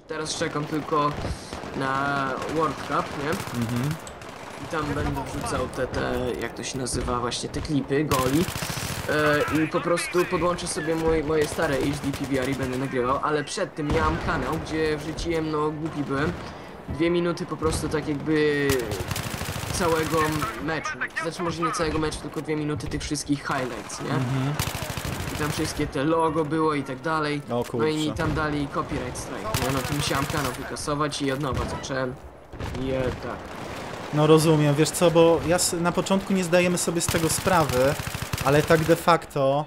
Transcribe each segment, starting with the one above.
teraz czekam tylko na World Cup, nie? Mhm. I tam będę wrzucał te, te, jak to się nazywa, właśnie te klipy, goli. E, I po prostu podłączę sobie mój, moje stare HD PVR i będę nagrywał, ale przed tym miałem kanał, gdzie wrzuciłem, no głupi byłem, dwie minuty po prostu tak jakby całego meczu. Znaczy może nie całego meczu, tylko dwie minuty tych wszystkich highlights, nie? Mhm. I tam wszystkie te logo było i tak dalej. O No i mi tam dali copyright strike, nie? No to musiałem kanał wykasować i od nowa zacząłem. I e, tak. No rozumiem, wiesz co, bo ja na początku nie zdajemy sobie z tego sprawy, ale tak de facto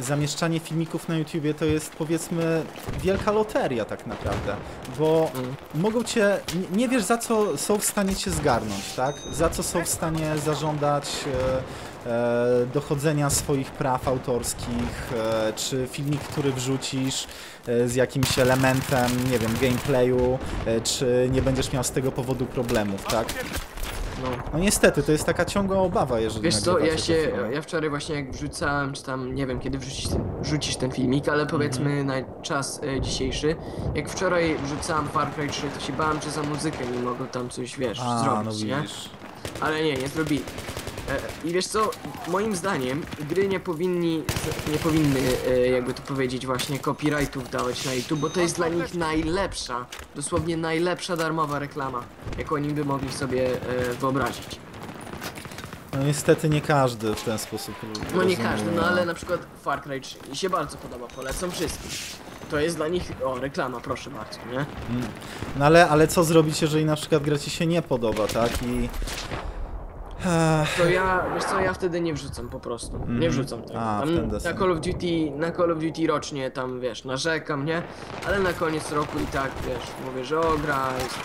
zamieszczanie filmików na YouTubie to jest powiedzmy wielka loteria tak naprawdę, bo Mm. mogą cię, nie, wiesz za co są w stanie cię zgarnąć, tak? Za co są w stanie zażądać e, e, dochodzenia swoich praw autorskich, e, czy filmik, który wrzucisz e, z jakimś elementem, nie wiem, gameplayu, czy nie będziesz miał z tego powodu problemów, tak? No. No niestety, to jest taka ciągła obawa, jeżeli Wiesz co, ja nagrywacie się, te filmy. ja wczoraj właśnie jak wrzucałem, czy tam nie wiem kiedy wrzucisz ten, wrzucisz ten filmik, ale powiedzmy Mhm. na czas e, dzisiejszy, jak wczoraj wrzucałem Far Cry 3, to się bałem, że za muzykę nie mogą tam coś, wiesz, A, no zrobić, nie? widzisz. Ale nie, nie zrobili. E, I wiesz co, moim zdaniem gry nie powinni, nie powinny, e, jakby to powiedzieć, właśnie copyrightów dawać na YouTube, bo to jest dla nich najlepsza, dosłownie najlepsza darmowa reklama, jaką oni by mogli sobie e, wyobrazić. No niestety nie każdy w ten sposób No nie każdy, no ale na przykład Far Cry 3 mi się bardzo podoba, polecam wszystkim. To jest dla nich, o reklama, proszę bardzo, nie? Mm. No ale, ale co zrobić, jeżeli na przykład gra ci się nie podoba, tak? I... To ja, wiesz co, ja wtedy nie wrzucam po prostu, nie Mhm. wrzucam tego. A, Tam na. Call of Duty, na Call of Duty rocznie tam, wiesz, narzekam, nie? Ale na koniec roku i tak, wiesz, mówię, że o, gra jest?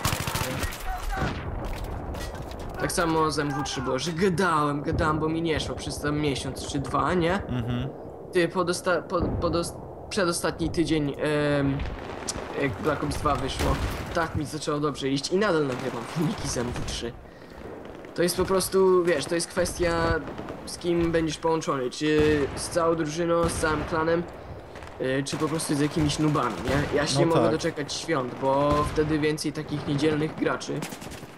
Tak samo z MW3 było, że gadałem, gadałem, bo mi nie szło przez tam miesiąc czy dwa, nie? mhm. Ty, podosta- pod, podos- przedostatni tydzień, jak Black Ops 2 wyszło, tak mi zaczęło dobrze iść i nadal nagrywam filmiki z MW3. To jest po prostu, wiesz, to jest kwestia z kim będziesz połączony, czy z całą drużyną, z całym klanem, y, czy po prostu z jakimiś nubami, nie? Ja się No nie mogę tak. doczekać świąt, bo wtedy więcej takich niedzielnych graczy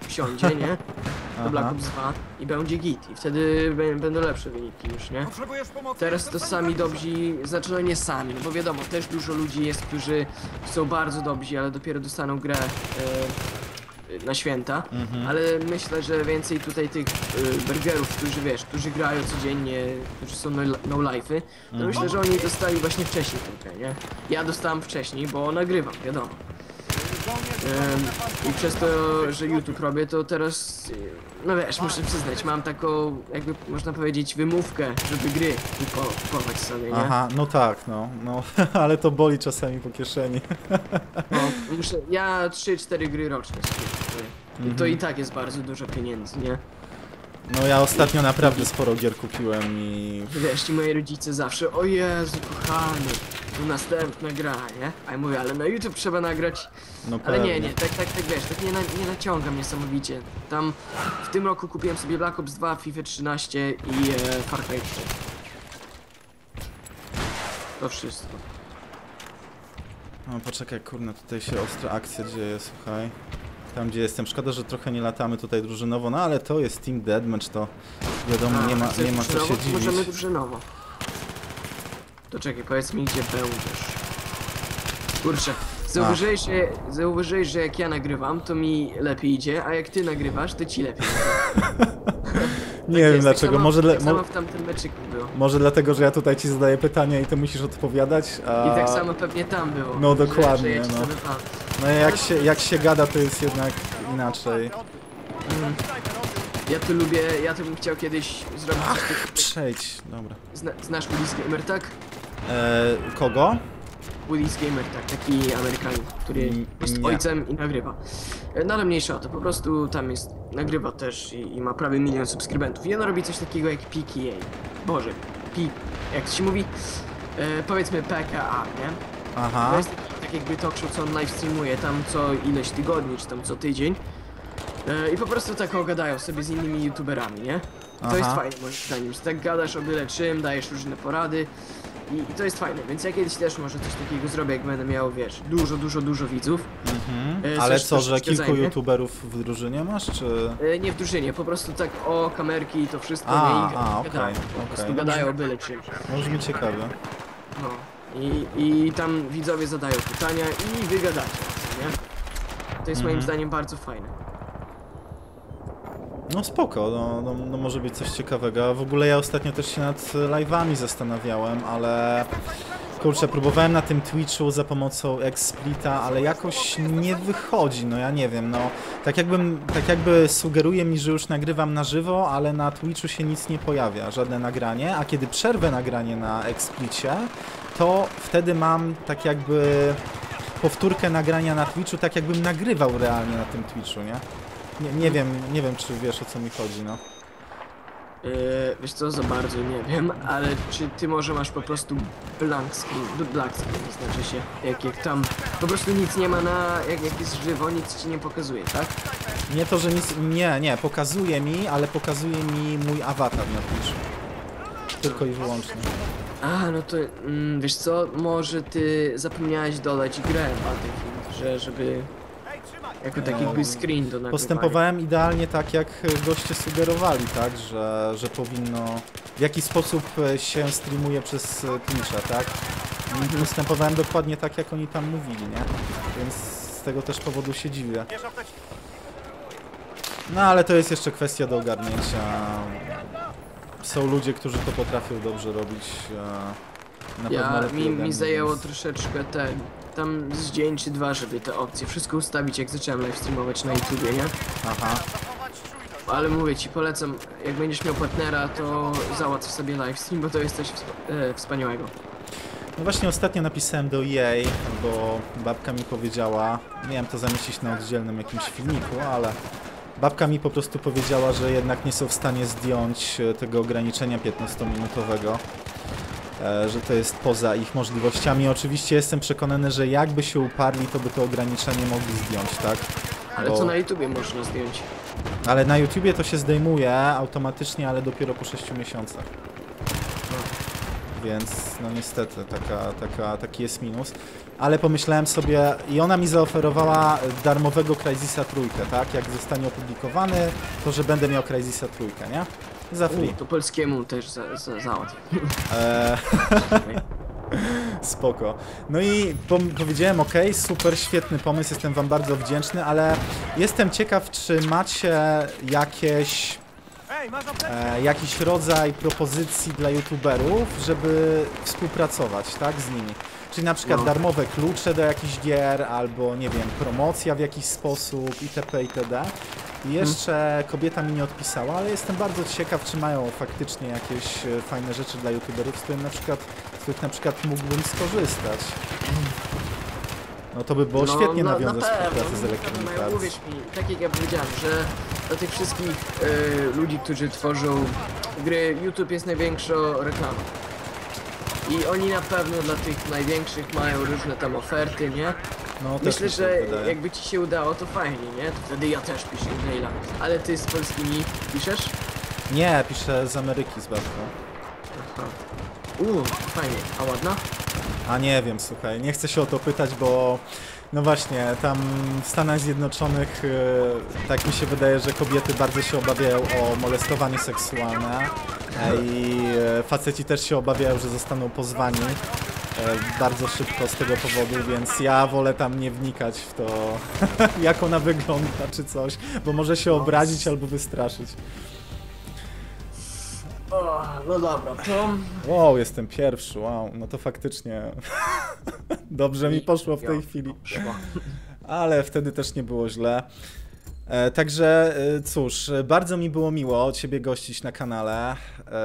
wsiądzie, nie? Do Black Aha. Ops 2 i będzie git i wtedy bę- będą lepsze wyniki już, nie? Potrzebujesz pomocy? Teraz to sami dobrzy, znaczy no nie sami, no bo wiadomo, też dużo ludzi jest, którzy są bardzo dobrzy, ale dopiero dostaną grę e, na święta, Mhm. ale myślę, że więcej tutaj tych e, burgerów, którzy wiesz, którzy grają codziennie, którzy są no, no life'y, to Mhm. myślę, że oni dostali właśnie wcześniej tę nie? Ja dostałem wcześniej, bo nagrywam, wiadomo. I przez to, że YouTube robię, to teraz, no wiesz, muszę przyznać, mam taką, jakby można powiedzieć, wymówkę, żeby gry kupo- kupować sobie, nie? Aha, no tak, no, no, ale to boli czasami po kieszeni. No, muszę, ja 3-4 gry rocznie sobie kupuję. I to Mhm. i tak jest bardzo dużo pieniędzy, nie? No ja ostatnio naprawdę sporo gier kupiłem i... Wiesz, ci moi rodzice zawsze, o Jezu, kochany, to następna gra, nie? A ja mówię, ale na YouTube trzeba nagrać No Ale nie, pewnie. nie, tak, tak, tak wiesz, tak nie, na, nie naciągam niesamowicie. Tam w tym roku kupiłem sobie Black Ops 2, FIFA 13 i e, Far Cry 3. To wszystko. No poczekaj, kurna, tutaj się ostra akcja dzieje, słuchaj. Tam gdzie jestem. Szkoda, że trochę nie latamy tutaj drużynowo, no ale to jest Team Deadmatch, to wiadomo, nie ma, nie ma co się dziwić. Możemy drużynowo. To czekaj, powiedz mi gdzie będziesz. Kurczę, zauważyłeś, że, zauważyłeś, że jak ja nagrywam, to mi lepiej idzie, a jak ty nagrywasz, to ci lepiej. Nie Tak wiem jest, dlaczego, tak samo, może, tak samo mo, w tamtym meczyku było. może dlatego, że ja tutaj ci zadaję pytania i ty musisz odpowiadać, a... I tak samo pewnie tam było. No że- dokładnie, że ja ci no. No jak się, jak się gada, to jest jednak inaczej. Mm. Ja tu lubię, ja tu bym chciał kiedyś zrobić takiego. Przejdź, dobra. Zna, znasz Woody's Gamer, tak? E, kogo? Woody's Gamer, tak, taki Amerykanin, który jest nie. ojcem i nagrywa. E, No ale mniejsza o to, po prostu tam jest, nagrywa też i, i ma prawie milion subskrybentów. I on robi coś takiego jak PKA. Boże, P, jak to się mówi? E, powiedzmy PKA, nie? To Aha. jest taki, tak jakby talk show, co on live streamuje tam co ileś tygodni, czy tam co tydzień. E, I po prostu tak gadają sobie z innymi youtuberami, nie? To Aha. jest fajne moim zdaniem, że tak gadasz o byle czym, dajesz różne porady. I, I to jest fajne, więc ja kiedyś też może coś takiego zrobię, jak będę miał, wiesz, dużo, dużo, dużo widzów. Mhm. E, Ale coś- co, coś że kilku zajmie? youtuberów w drużynie masz, czy... E, Nie w drużynie, po prostu tak o kamerki i to wszystko, A, nie? A, okej, po prostu okej. gadają o byle czym. Ciekawe. No. I, I tam widzowie zadają pytania i wy gadacie, nie? To jest moim Mhm. zdaniem bardzo fajne. No spoko, no, no, no może być coś ciekawego. W ogóle ja ostatnio też się nad live'ami zastanawiałem, ale kurczę, próbowałem na tym Twitchu za pomocą XSplita, ale jakoś nie wychodzi, no ja nie wiem, no tak jakbym, tak jakby sugeruje mi, że już nagrywam na żywo, ale na Twitchu się nic nie pojawia, żadne nagranie, a kiedy przerwę nagranie na XSplicie, to wtedy mam tak jakby powtórkę nagrania na Twitchu, tak jakbym nagrywał realnie na tym Twitchu, nie? Nie, nie wiem, nie wiem czy wiesz o co mi chodzi, no. Yy, wiesz co, za bardzo nie wiem, ale czy ty może masz po prostu blank screen, black screen znaczy się, jak, jak tam po prostu nic nie ma na, jak, jak jest żywo, nic ci nie pokazuje, tak? Nie to, że nic, nie, nie, pokazuje mi, ale pokazuje mi mój awatar na Twitchu. Tylko i wyłącznie. A, no to mm, wiesz co, może ty zapomniałeś dodać grę Battlefield, że żeby jako taki jakby screen do. Postępowałem idealnie tak, jak goście sugerowali, tak, że, że powinno, w jaki sposób się streamuje przez Twitcha, tak? I postępowałem dokładnie tak, jak oni tam mówili, nie? Więc z tego też powodu się dziwię. No ale to jest jeszcze kwestia do ogarnięcia. Są ludzie, którzy to potrafią dobrze robić. e, Na pewno Ja, mi, mi zajęło więc- troszeczkę ten, tam z dzień czy dwa, żeby te opcje wszystko ustawić, jak zacząłem live streamować na YouTubie, nie? Aha. Ale mówię ci, polecam, jak będziesz miał partnera, to załatw sobie live stream, bo to jest coś wsp- e, wspaniałego. No właśnie ostatnio napisałem do EA, bo babka mi powiedziała, miałem to zamieścić na oddzielnym jakimś filmiku, ale babka mi po prostu powiedziała, że jednak nie są w stanie zdjąć e, tego ograniczenia 15-minutowego, e, że to jest poza ich możliwościami. Oczywiście jestem przekonany, że jakby się uparli, to by to ograniczenie mogli zdjąć, tak? Ale Bo- to na YouTubie można zdjąć. Ale na YouTubie to się zdejmuje automatycznie, ale dopiero po 6 miesiącach. Więc no niestety taka, taka, taki jest minus. Ale pomyślałem sobie i ona mi zaoferowała darmowego Crysisa trójkę, tak? Jak zostanie opublikowany, to że będę miał Crysisa trójkę, nie? Za free. U, to polskiemu też za, za, załatw. Eee, spoko. No i pom- powiedziałem, ok, super, świetny pomysł, jestem wam bardzo wdzięczny, ale jestem ciekaw, czy macie jakieś e, jakiś rodzaj propozycji dla youtuberów, żeby współpracować, tak, z nimi. Czyli na przykład No. darmowe klucze do jakichś gier, albo nie wiem, promocja w jakiś sposób, itp. itd. Jeszcze kobieta mi nie odpisała, ale jestem bardzo ciekaw, czy mają faktycznie jakieś e, fajne rzeczy dla youtuberów, z których na przykład, z których na przykład mógłbym skorzystać. No to by było świetnie na- na nawiązać pewno, współpracę z na Electronic Arts. Uwierz mi, tak jak ja powiedziałem, że dla tych wszystkich e, ludzi, którzy tworzą gry, YouTube jest największą reklamą. I oni na pewno dla tych największych mają różne tam oferty, nie? No, Myślę, mi się że wydaje. jakby ci się udało, to fajnie, nie? To wtedy ja też piszę maila. Ale ty z polskimi piszesz? Nie, piszę z Ameryki z. Aha. Uuu, fajnie. A ładna? A nie wiem, słuchaj, nie chcę się o to pytać, bo no właśnie, tam w Stanach Zjednoczonych e, tak mi się wydaje, że kobiety bardzo się obawiają o molestowanie seksualne e, i e, faceci też się obawiają, że zostaną pozwani bardzo szybko z tego powodu, więc ja wolę tam nie wnikać w to, jak ona wygląda czy coś, bo może się obrazić albo wystraszyć. O, no dobra, to... Wow, jestem pierwszy, wow, no to faktycznie dobrze mi poszło w tej chwili. Ale wtedy też nie było źle. E, także e, cóż, bardzo mi było miło Ciebie gościć na kanale.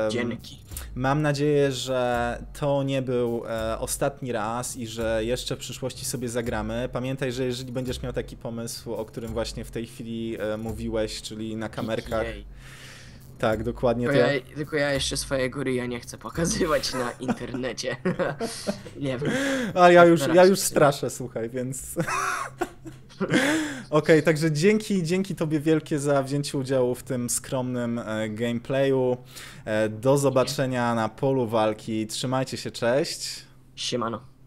Dzięki. Mam nadzieję, że to nie był e, ostatni raz i że jeszcze w przyszłości sobie zagramy. Pamiętaj, że jeżeli będziesz miał taki pomysł, o którym właśnie w tej chwili mówiłeś, czyli na kamerkach. Tak, dokładnie. Tylko Ja... ja, tylko ja jeszcze swojego ryja nie chcę pokazywać na internecie. nie wiem. A ja już, Na ja już straszę, słuchaj, więc. Okej, także dzięki, dzięki Tobie wielkie za wzięcie udziału w tym skromnym e, gameplayu. E, do zobaczenia na polu walki. Trzymajcie się, cześć. Siemano.